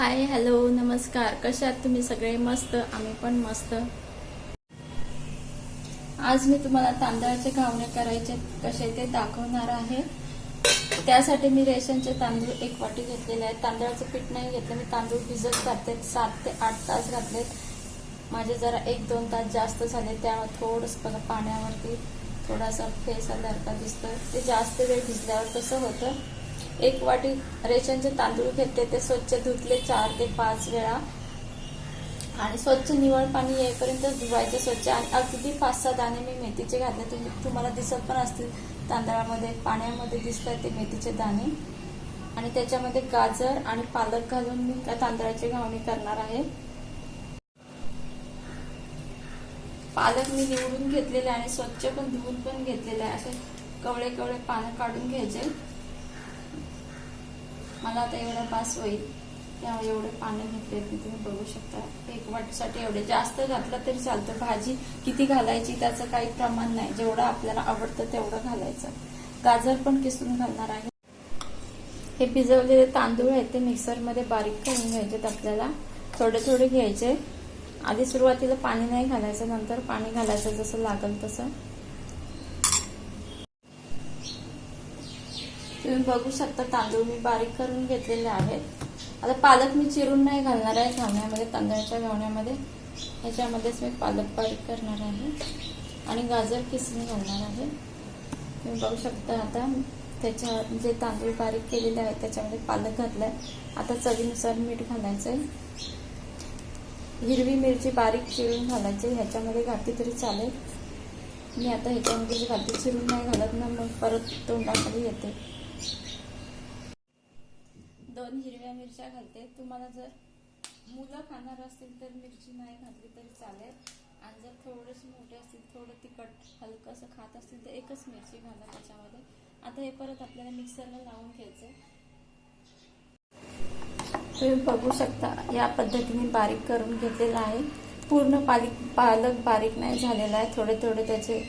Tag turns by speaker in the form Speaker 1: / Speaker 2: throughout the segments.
Speaker 1: Hi hello नमस्कार. कशात आहात तुम्ही? सगळे मस्त? आम्ही पण मस्त. आज मी तुम्हाला तांदळाचे घावणे करायचे कसे ते दाखवणार आहे. त्यासाठी मी रेशनचे तांदूळ एक वाटी घेतलेले आहे तांदळाचं पीठ नाही घेतलं. मी तांदूळ भिजत घातले सात ते आठ तास घातलेत. माझे जरा एक दोन तास जास्त झाले. त्यामुळे थोडंसं बघा पाण्यावरती थोडासा फेस आल्यासारखा दिसतोय. ते जास्त वेळ भिजल्यावर कसं होतं? एक वाटी रेशनचे तांदूळ घेतले ते स्वच्छ धुतले चार ते पाच वेळा. आणि स्वच्छ निवळ पाणी येईपर्यंत धुवायचे स्वच्छ. आणि अगदी पाच सहा दाणे मी मेथीचे घातले. तुम्ही तुम्हाला दिसत पण असतील तांदळामध्ये पाण्यामध्ये दिसतात ते मेथीचे दाणे. आणि त्याच्यामध्ये गाजर आणि पालक घालून मी त्या तांदळाची घावणी करणार आहे. पालक मी निवडून घेतलेले आणि स्वच्छ पण धुवून पण घेतलेले आहे. असे कवळे कवळे पानं काढून घ्यायचे. मला आता एवढा पास होईल. त्यामुळे एवढे पाणी घेतले मी तुम्ही बघू शकता. एक वाटीसाठी एवढे जास्त घातलं तरी चालतं. भाजी किती घालायची त्याचं काही प्रमाण नाही. जेवढं आपल्याला आवडतं तेवढं घालायचं. गाजर पण किसून घालणार आहे. हे भिजवलेले तांदूळ आहेत ते मिक्सरमध्ये बारीक करून घ्यायचे आपल्याला. थोडे थोडे घ्यायचे. आधी सुरुवातीला पाणी नाही घालायचं. नंतर पाणी घालायचं जसं लागल तसं. तुम्ही बघू शकता तांदूळ मी बारीक करून घेतलेले आहेत. आता पालक मी चिरून नाही घालणार आहे घावण्यामध्ये तांदळाच्या घावण्यामध्ये ह्याच्यामध्येच मी पालक बारीक करणार आहे. आणि गाजर किसून घालणार आहे. तुम्ही बघू शकता आता त्याच्या जे तांदूळ बारीक केलेले आहेत त्याच्यामध्ये पालक घातलाय. आता चवीनुसार मीठ घालायचंय. हिरवी मिरची बारीक चिरून घालायची ह्याच्यामध्ये घातली तरी चालेल. मी आता ह्याच्यामध्ये घातली चिरून नाही घालत ना मग परत तोंडाखाली येते. दोन हिरव्या मिरच्या घालते. तुम्हाला जर मुलं खाणार असतील तर मिरची नाही घातली तरी चालेल. आणि जर थोडेसे मोठे असतील थोडं तिखट हलकंसं खात असतील तर एकच मिरची घाला त्याच्यामध्ये. आता हे परत आपल्याला मिक्सरला लावून घ्यायचं तुम्ही बघू शकता या पद्धतीने बारीक करून घेतलेलं आहे. पूर्ण पालिक पालक बारीक नाही झालेला आहे. थोडे थोडे त्याचे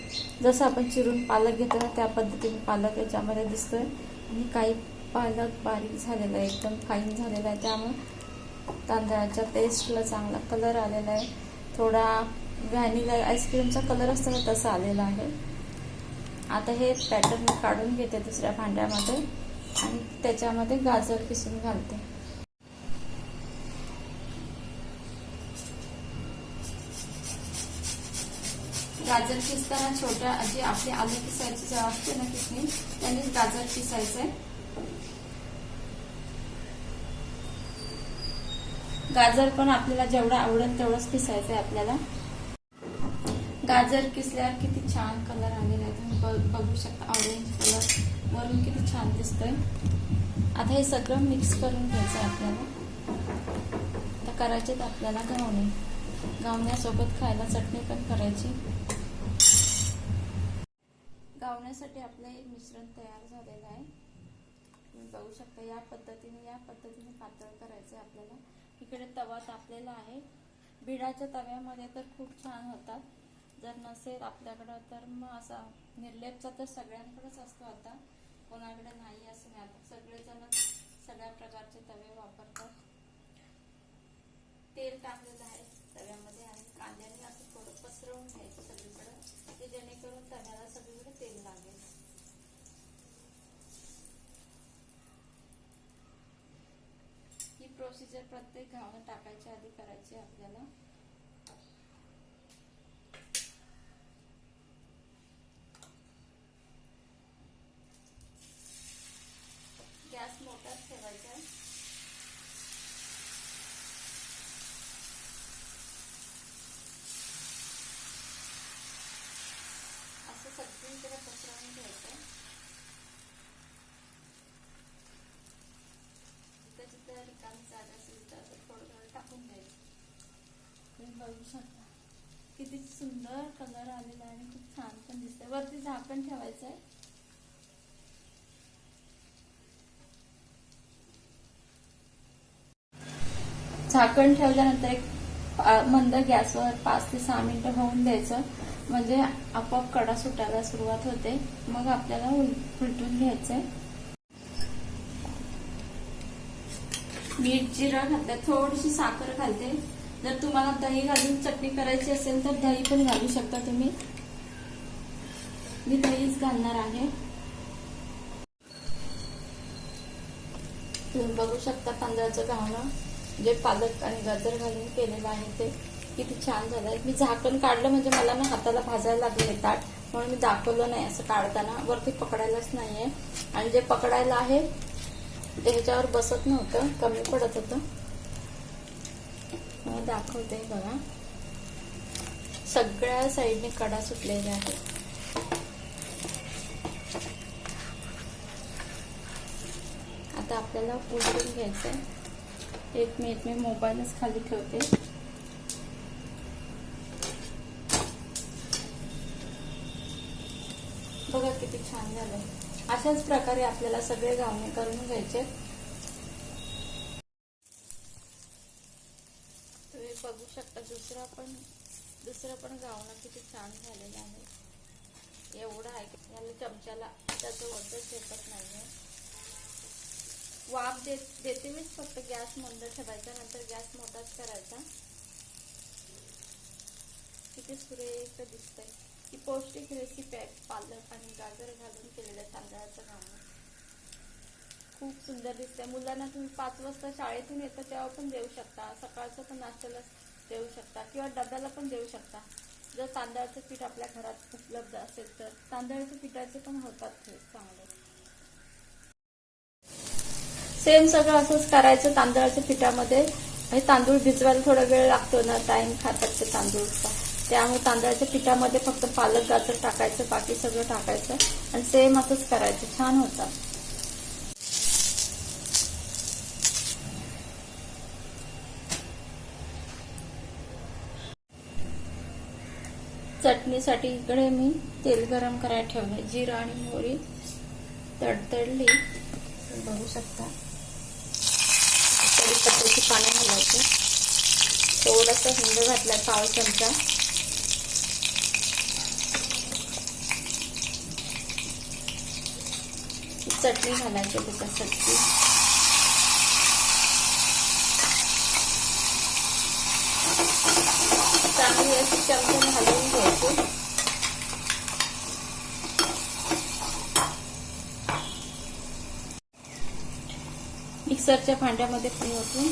Speaker 1: जसं आपण चिरून पालक घेतो ना त्या पद्धतीने पालक याच्यामध्ये दिसतोय. आणि काही पालक बारीक झालेला आहे एकदम फाईन झालेला आहे. त्यामुळे तांदळाच्या पेस्टला चांगला कलर आलेला आहे. थोडा व्हॅनिला आईस्क्रीमचा कलर असतो ना तसा आलेला आहे. आता हे पॅटर्न मी काढून घेते दुसऱ्या भांड्यामध्ये आणि त्याच्यामध्ये गाजर किसून घालते. गाजर किसताना छोट्या जी आपली आलू किसायची जेव्हा असते ना किसणी त्यांनीच गाजर किसायचंय. गाजर पण आपल्याला जेवढं आवडेल तेवढंच पिसायचंय आपल्याला. गाजर किसल्यावर किती छान कलर आलेला आहे तुम्ही बघू शकता ऑरेंज कलर वरून किती छान दिसतोय. आता हे सगळं मिक्स करून घ्यायचं आहे आपल्याला. आता करायचेत आपल्याला घावणे. गावण्यासोबत खायला चटणी पण करायची. गावण्यासाठी आपलं एक मिश्रण तयार झालेलं आहे. तुम्ही बघू शकता. या पद्धतीने या पद्धतीने पातळ करायचं आहे आपल्याला. इकडे तवा तापलेला आहे. बिडाच्या तव्यामध्ये तर खूप छान होतात. जर नसेल आपल्याकडं तर मग असा निर्लेपचा तर सगळ्यांकडेच असतो आता. कोणाकडे नाही असं नाही. आता सगळेजण सगळ्या प्रकारचे तवे वापरतात. तेल टाकलेलं आहे. तव्यामध्ये आणि कांद्याने असं थोडं पसरवून घ्यायचं सगळीकडे ते जेणेकरून तव्याला सगळीकडे तेल लागेल ही प्रोसिजर प्रत्येक घावणं टाकायच्या आधी करायची आपल्याला गॅस मोठाच ठेवायचा आहे असं सगळीकडे पसरवून घ्यायचं जिथं जिथं रिकामी जागा असेल तर असं थोडं थोडं टाकून द्यायचं तुम्ही बघू शकता. किती सुंदर कलर आलेला आहे आणि खूप छान पण दिसतंय. वरती झाकण ठेवायचं आहे झाकण ठेवल्यानंतर एक मंद गॅसवर पाच ते सहा मिनिटं होऊन द्यायचं. म्हणजे आपोआप कडा सुटायला सुरुवात होते. मग आपल्याला उलटून घ्यायचंय. मीठ जिरं घातलं. थोडीशी साखर घालते. जर तुम्हाला दही घालून चटणी करायची असेल तर दही पण घालू शकता तुम्ही. मी दहीच घालणार आहे. तुम्ही बघू शकता तांदळाचं घावणं जे पालक आणि गाजर घालून केलेलं आहे ते किती छान झालंय मी झाकण काढलं म्हणजे मला ना हाताला भाजायला लागले ताट म्हणून मी दाखवलं नाही असं काढताना. वरती पकडायलाच नाहीये. आणि जे पकडायला आहे ते ह्याच्यावर बसत नव्हतं कमी पडत होतं. दाखवते बघा. सगळ्या साईडने कडा सुटलेल्या आहेत. आता आपल्याला उलटून घ्यायचंय. एक मिनिट मी मोबाईलच खाली ठेवते. बघा किती छान झालंय. अशाच प्रकारे आपल्याला सगळे गावणे करून घ्यायचे तुम्ही बघू शकता. दुसरा पण दुसरं पण गावणं किती छान झालेलं आहे. एवढं आहे. की याला चमच्याला त्याचं वजन नाही आहे वाफ देत देते मीच फक्त गॅस मंद ठेवायचा नंतर गॅस मोठाच करायचा. किती सुरेख दिसतंय. ही पौष्टिक रेसिपी आहे. पालक आणि गाजर घालून केलेलं तांदळाचं घावणं खूप सुंदर दिसतंय. मुलांना तुम्ही पाच वाजता शाळेतून येतं तेव्हा पण देऊ शकता. सकाळचं पण नाश्त्याला देऊ शकता किंवा डब्याला पण देऊ शकता. जर तांदळाचं पीठ आपल्या घरात उपलब्ध असेल तर. तांदळाच्या पिठाचे पण होतात हे चांगले. सेम सगळं असंच करायचं तांदळाच्या पिठामध्ये. हे तांदूळ भिजवायला थोडा वेळ लागतो ना टाइम खातात ते तांदूळचा त्यामुळे तांदळाच्या पिठामध्ये फक्त पालक गाजर टाकायचं बाकी सगळं टाकायचं. आणि सेम असंच करायचं. छान होतात. चटणीसाठी इकडे मी तेल गरम करायला ठेवले जिरं आणि मोहरी तडतडली. बघू शकता. कढीपत्त्याची पानं घालायची. थोडस हिंग घातला पाव चमचा. चटणी घालायची त्याच्यासाठी. चांगली अशी चमचा घालून घ्यायची मिक्सरच्या भांड्यामध्ये फ्री ओतून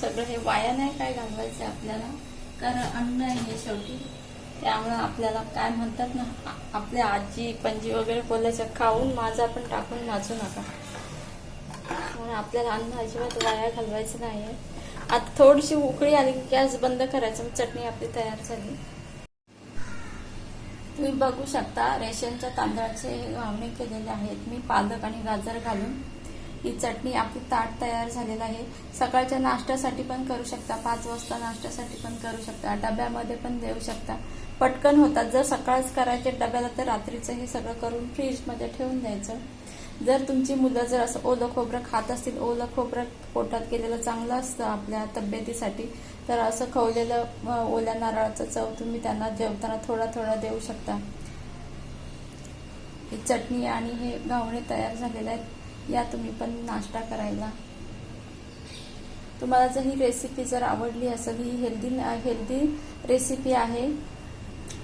Speaker 1: सगळं हे वाया नाही काय घालवायचं आपल्याला. कारण अन्न आहे हे शेवटी. त्यामुळं आपल्याला काय म्हणतात ना आपल्या आजी पणजी वगैरे बोलायचं खाऊन माझा पण टाकून नाचू नका. म्हणून आपल्याला अन्न अजिबात वाया घालवायचं नाहीये. आता थोडीशी उकळी आली की गॅस बंद करायचं मग चटणी आपली तयार झाली. तुम्ही बघू शकता रेशनच्या तांदळाचे हे घावणे केलेले आहेत. मी पालक आणि गाजर घालून ही चटणी आपली ताट तयार झालेलं आहे. सकाळच्या नाश्त्यासाठी पण करू शकता. पाच वाजता नाश्त्यासाठी पण करू शकता. डब्यामध्ये पण देऊ शकता. पटकन होतात जर सकाळच करायचे डब्याला तर रात्रीचं हे सगळं करून फ्रीजमध्ये ठेवून द्यायचं. जर तुमची मुलं जर असं ओलं खोबरं खात असतील ओलं खोबरं पोटात केलेलं चांगलं असतं आपल्या तब्येतीसाठी तर असं खवलेलं ओल्या नारळाचं चव तुम्ही त्यांना जेवताना थोडा थोडा देऊ शकता. ही चटणी आणि हे घावणे तयार झालेले आहेत. या तुम्ही पण नाश्ता करायला. तुम्हाला जर ही रेसिपी जर आवडली असेल ही हेल्दी हेल्दी रेसिपी आहे.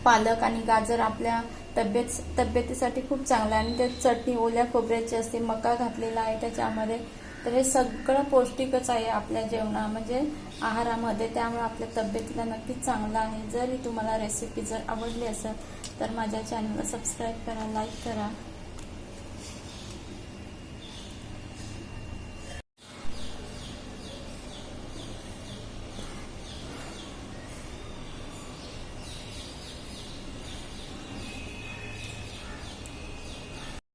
Speaker 1: पालक आणि गाजर आपल्या तब्येत तब्येतीसाठी खूप चांगलं आहे. आणि ते चटणी ओल्या खोबऱ्याची असते मका घातलेला आहे त्याच्यामध्ये. तर हे सगळं पौष्टिकच आहे आपल्या जेवणा म्हणजे आहारामध्ये. त्यामुळे आपल्या तब्येतीला नक्कीच चांगलं आहे. जरी तुम्हाला रेसिपी जर आवडली असेल तर माझ्या चॅनलला सबस्क्राईब करा लाईक करा.